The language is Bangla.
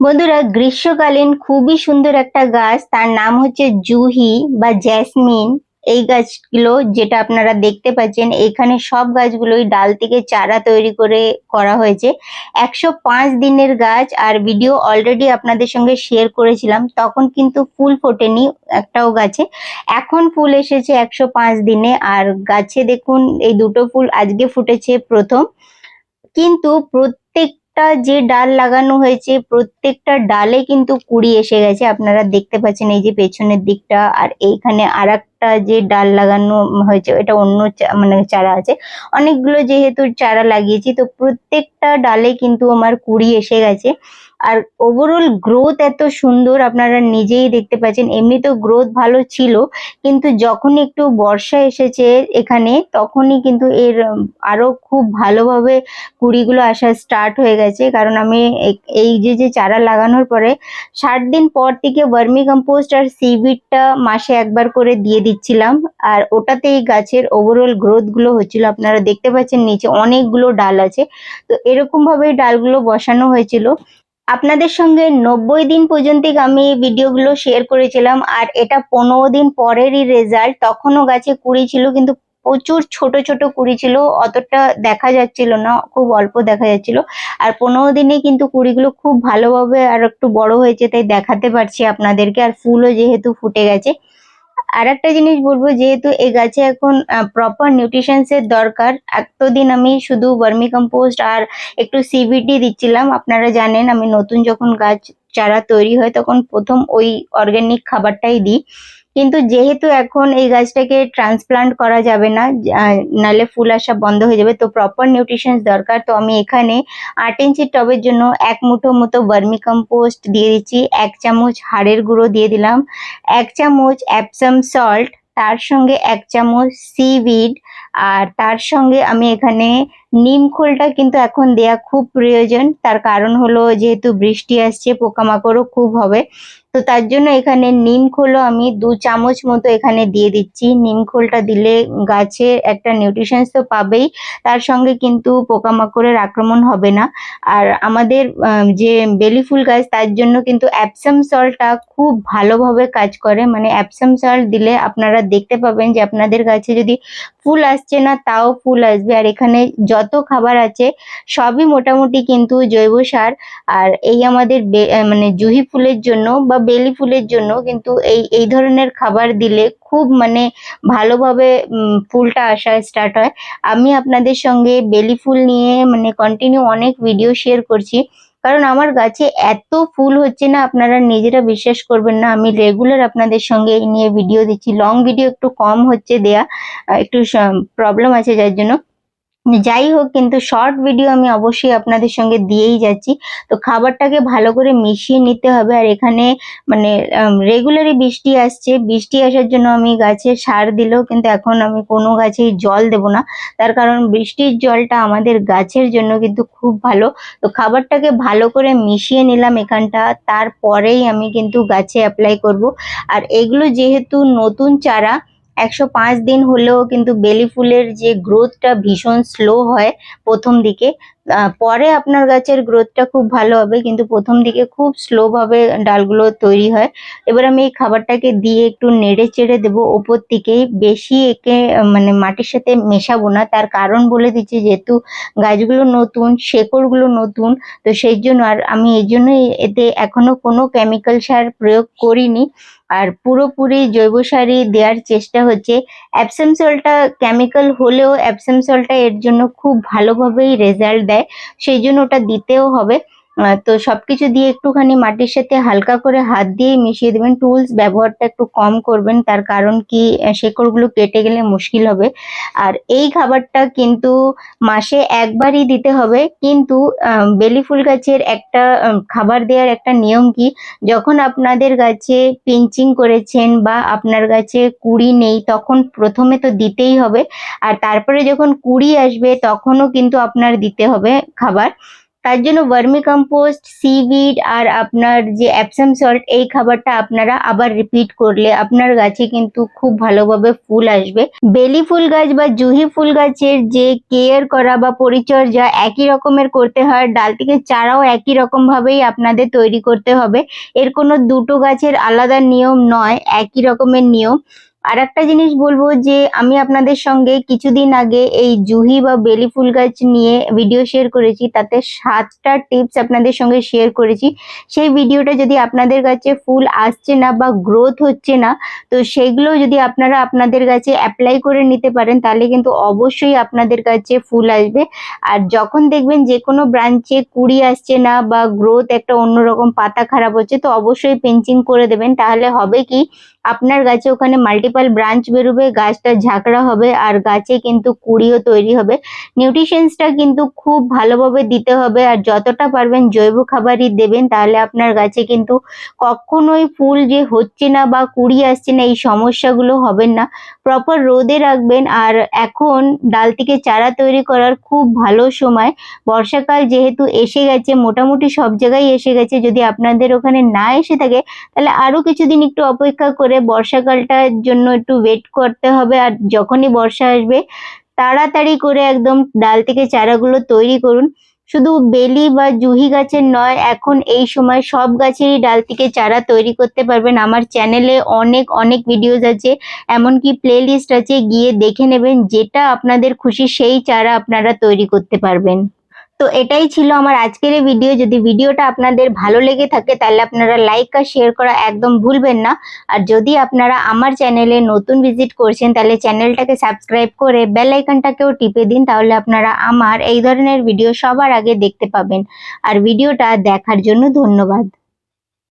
বন্ধুরা, গ্রীষ্মকালীন খুবই সুন্দর একটা গাছ। তার নাম হচ্ছে জুহি বা জ্যাসমিন। এই গাছগুলো যেটা আপনারা দেখতে পাচ্ছেন, এখানে সব গাছগুলোই ডাল থেকে চারা তৈরি করে করা হয়েছে। একশো পাঁচ দিনের গাছ, আর ভিডিও অলরেডি আপনাদের সঙ্গে শেয়ার করেছিলাম, তখন কিন্তু ফুল ফোটেনি একটাও গাছে। এখন ফুল এসেছে একশো পাঁচ দিনে, আর গাছে দেখুন, এই দুটো ফুল আজকে ফুটেছে প্রথম। কিন্তু প্রত্যেকটা যে ডাল লাগানো হয়েছে, প্রত্যেকটা ডালে কিন্তু কুড়ি এসে গেছে। আপনারা দেখতে পাচ্ছেন এই যে পেছনের দিকটা, আর এইখানে আর একটা যে ডাল লাগানো হয়েছে, এটা অন্য মানে চারা আছে। অনেকগুলো যেহেতু চারা লাগিয়েছি, তো প্রত্যেকটা ডালে কিন্তু আমার কুড়ি এসে গেছে। আর ওভারঅল গ্রোথ এত সুন্দর আপনারা নিজেই দেখতে পাচ্ছেন। এমনি তো গ্রোথ ভালো ছিল কিন্তু যখন একটু বর্ষা এসেছে এখানে তখনই কিন্তু এর উম, আরও খুব ভালোভাবে কুড়িগুলো আসা স্টার্ট হয়ে গেছে। কারণ আমি এই যে যে চারা লাগানোর পরে ষাট দিন পর থেকে ভার্মি কম্পোস্ট আর সিভিডটা মাসে একবার করে দিয়ে দিচ্ছিলাম। আর ওটাতে এই গাছের ওভারঅল গ্রোথগুলো হচ্ছিল। আপনারা দেখতে পাচ্ছেন নিচে অনেকগুলো ডাল আছে। তো এরকম ভাবে ডালগুলো বসানো হয়েছিল। আপনাদের সঙ্গে নব্বই দিন পর্যন্ত আমি ভিডিওগুলো শেয়ার করেছিলাম, আর এটা পনেরো দিন পরেরই রেজাল্ট তখনও গাছে কুড়ি ছিল, কিন্তু প্রচুর ছোট ছোট কুড়ি ছিল, অতটা দেখা যাচ্ছিল না, খুব অল্প দেখা যাচ্ছিল। আর পনেরো দিনে কিন্তু কুড়িগুলো খুব ভালোভাবে আর একটু বড় হয়েছে, তাই দেখাতে পারছি আপনাদেরকে। আর ফুলও যেহেতু ফুটে গেছে আর একটা জিনিস বলব, যেহেতু এই গাছে এখন প্রপার নিউট্রিশনস এর দরকার, এতদিন আমি শুধু ভার্মি কম্পোস্ট আর একটু সিভিডি দিচ্ছিলাম। আপনারা জানেন, আমি নতুন যখন গাছ চারা তৈরি হয়, তখন প্রথম ওই অর্গ্যানিক খাবারটাই দিই। কিন্তু যেহেতু এখন এই গাছটাকে ট্রান্সপ্লান্ট করা যাবে না নালে ফুল আসা বন্ধ হয়ে যাবে, তো প্রপার নিউট্রিশনস দরকার। তো আমি এখানে আট ইঞ্চি টবের জন্য এক মুঠো মতো বার্মি কম্পোস্ট দিয়ে দিচ্ছি, এক চামচ হাড়ের গুঁড়ো দিয়ে দিলাম, এক চামচ অ্যাপসাম সল্ট তার সঙ্গে এক চামচ সিভিড আর তার সঙ্গে আমি এখানে নিম খোলটা কিন্তু এখন দেয়া খুব প্রয়োজন। তার কারণ হলো যেহেতু বৃষ্টি আসছে, পোকামাকড়ও খুব হবে। তো তার জন্য এখানে নিম খোলও আমি দু চামচ মতো এখানে দিয়ে দিচ্ছি। নিম খোলটা দিলে গাছে একটা নিউট্রিশনস তো পাবেই। তার সঙ্গে কিন্তু পোকামাকড়ের আক্রমণ হবে না। আর আমাদের যে বেলি ফুল গাছ, তার জন্য কিন্তু অ্যাপসাম সলটা খুব ভালোভাবে কাজ করে। মানে অ্যাপসাম সল দিলে আপনারা দেখতে পাবেন যে আপনাদের গাছে যদি ফুল আসছে না, তাও ফুল আসবে। আর এখানে যত খাবার আছে, সবই মোটামুটি কিন্তু জৈব সার। আর এই আমাদের মানে জুহি ফুলের জন্য বা বেলি ফুলের জন্য কিন্তু এই এই ধরনের খাবার দিলে খুব মানে ভালোভাবে ফুলটা আসা স্টার্ট হয়। আমি আপনাদের সঙ্গে বেলি ফুল নিয়ে মানে কন্টিনিউ অনেক ভিডিও শেয়ার করছি। কারণ আমার গাছে এত ফুল হচ্ছে না, আপনারা নিজেরা বিশ্বাস করবেন না। আমি রেগুলার আপনাদের সঙ্গে এই নিয়ে ভিডিও দিচ্ছি। লং ভিডিও একটু কম হচ্ছে দেয়া একটু প্রবলেম আছে যার জন্য। যাই হোক, কিন্তু শর্ট ভিডিও আমি অবশ্যই আপনাদের সঙ্গে দিয়েই যাচ্ছি। তো খাবারটাকে ভালো করে মিশিয়ে নিতে হবে। আর এখানে মানে রেগুলারই বৃষ্টি আসছে। বৃষ্টি আসার জন্য আমি গাছে সার দিলেও কিন্তু এখন আমি কোনো গাছেই জল দেব না। তার কারণ বৃষ্টির জলটা আমাদের গাছের জন্য কিন্তু খুব ভালো। তো খাবারটাকে ভালো করে মিশিয়ে নিলাম এখানটা। তারপরেই আমি কিন্তু গাছে অ্যাপ্লাই করব। আর এগুলো যেহেতু নতুন চারা একশো পাঁচ দিন হলেও কিন্তু বেলি ফুলের যে গ্রোথটা ভীষণ স্লো হয় প্রথম দিকে পরে আপনার গাছের গ্রোথটা খুব ভালো হবে, কিন্তু প্রথম দিকে খুব স্লোভাবে ডালগুলো তৈরি হয়। এবার আমি এই খাবারটাকে দিয়ে একটু নেড়ে চেড়ে দেবো, ওপর থেকেই বেশি একে মানে মাটির সাথে মেশাবো না। তার কারণ বলে দিচ্ছি, যেহেতু গাছগুলো নতুন, শেকড়গুলো নতুন, তো সেই জন্য, আর আমি এই জন্যই এতে এখনও কোনো কেমিক্যাল সার প্রয়োগ করিনি। আর পুরোপুরি জৈব সারই দেওয়ার চেষ্টা হচ্ছে। অ্যাপসাম সল্টটা কেমিক্যাল হলেও অ্যাপসাম সল্টটা এর জন্য খুব ভালোভাবেই রেজাল্ট দেয় সেই জন্য ওটা দিতেও হবে। তো সবকিছু দিয়ে একটুখানি মাটির সাথে হালকা করে হাত দিয়ে মিশিয়ে দেবেন। টুলস ব্যবহারটা একটু কম করবেন, তার কারণ কি শেকড়গুলো কেটে গেলে মুশকিল হবে। আর এই খাবারটা কিন্তু মাসে একবারই দিতে হবে, কিন্তু বেলি ফুল গাছের একটা খাবার দেওয়ার একটা নিয়ম কি, যখন আপনাদের গাছে পিঞ্চিং করেছেন বা আপনার গাছে কুড়ি নেই, তখন প্রথমে তো দিতেই হবে। আর তারপরে যখন কুড়ি আসবে, তখনও কিন্তু আপনার দিতে হবে খাবার। তার জন্য ভার্মি কম্পোস্ট সিভিড আর আপনার যে অ্যাপসাম সল্ট এই খাবারটা আপনারা আবার রিপিট করলে আপনার গাছে কিন্তু খুব ভালোভাবে ফুল আসবে। বেলি ফুল গাছ বা জুহি ফুল গাছের যে কেয়ার করা বা পরিচর্যা একই রকমের করতে হয়, ডাল থেকে চারাও একই রকম ভাবেই আপনাদের তৈরি করতে হবে। এর কোনো দুটো গাছের আলাদা নিয়ম নয়, একই রকমের নিয়ম। আর একটা জিনিস বলব যে আমি আপনাদের সঙ্গে কিছুদিন আগে এই জুহি বা বেলি ফুল গাছ নিয়ে ভিডিও শেয়ার করেছি, তাতে সাতটা টিপস আপনাদের সঙ্গে শেয়ার করেছি। সেই ভিডিওটা যদি আপনাদের কাছে ফুল আসছে না বা গ্রোথ হচ্ছে না, তো সেইগুলো যদি আপনারা আপনাদের কাছে অ্যাপ্লাই করে নিতে পারেন, তাহলে কিন্তু অবশ্যই আপনাদের কাছে ফুল আসবে। আর যখন দেখবেন যে কোনো ব্রাঞ্চে কুড়ি আসছে না বা গ্রোথ একটা অন্যরকম পাতা খারাপ হচ্ছে, তো অবশ্যই পেঞ্চিং করে দেবেন। তাহলে হবে কি, আপনার গাছে ওখানে মাল্টিপাল ব্রাঞ্চ বেরোবে, গাছটা ঝাঁকড়া হবে আর গাছে কিন্তু কুড়িও তৈরি হবে। নিউট্রিশনসটা কিন্তু খুব ভালোভাবে দিতে হবে আর যতটা পারবেন জৈব খাবারই দেবেন, তাহলে আপনার গাছে কিন্তু কখনোই ফুল যে হচ্ছে না বা কুড়ি আসছে না, এই সমস্যাগুলো হবেন না। প্রপার রোদে রাখবেন আর এখন ডাল থেকে চারা তৈরি করার খুব ভালো সময়। বর্ষাকাল যেহেতু এসে গেছে, মোটামুটি সব জায়গায় এসে গেছে, যদি আপনাদের ওখানে না এসে থাকে, তাহলে আরও কিছুদিন একটু অপেক্ষা করে বর্ষাকালটার জন্য একটু ওয়েট করতে হবে আর যখনই বর্ষা আসবে, তাড়াতাড়ি করে একদম ডাল থেকে চারাগুলো তৈরি করুন। শুধু বেলি বা জুহি গাছের নয়, এখন এই সময় সব গাছেরই ডাল থেকে চারা তৈরি করতে পারবেন। আমার চ্যানেলে অনেক অনেক ভিডিওস আছে, এমনকি প্লে লিস্ট আছে, গিয়ে দেখে নেবেন যেটা আপনাদের খুশি, সেই চারা আপনারা তৈরি করতে পারবেন। তো এটাই ছিল আমার আজকের এই ভিডিও যদি ভিডিওটা আপনাদের ভালো লেগে থাকে, তাহলে আপনারা লাইক আর শেয়ার করা একদম ভুলবেন না। আর যদি আপনারা আমার চ্যানেলে নতুন ভিজিট করছেন, তাহলে চ্যানেলটাকে সাবস্ক্রাইব করে বেল আইকনটাকেও টিপে দিন, তাহলে আপনারা আমার এই ধরনের ভিডিও সবার আগে দেখতে পাবেন। আর ভিডিওটা দেখার জন্য ধন্যবাদ।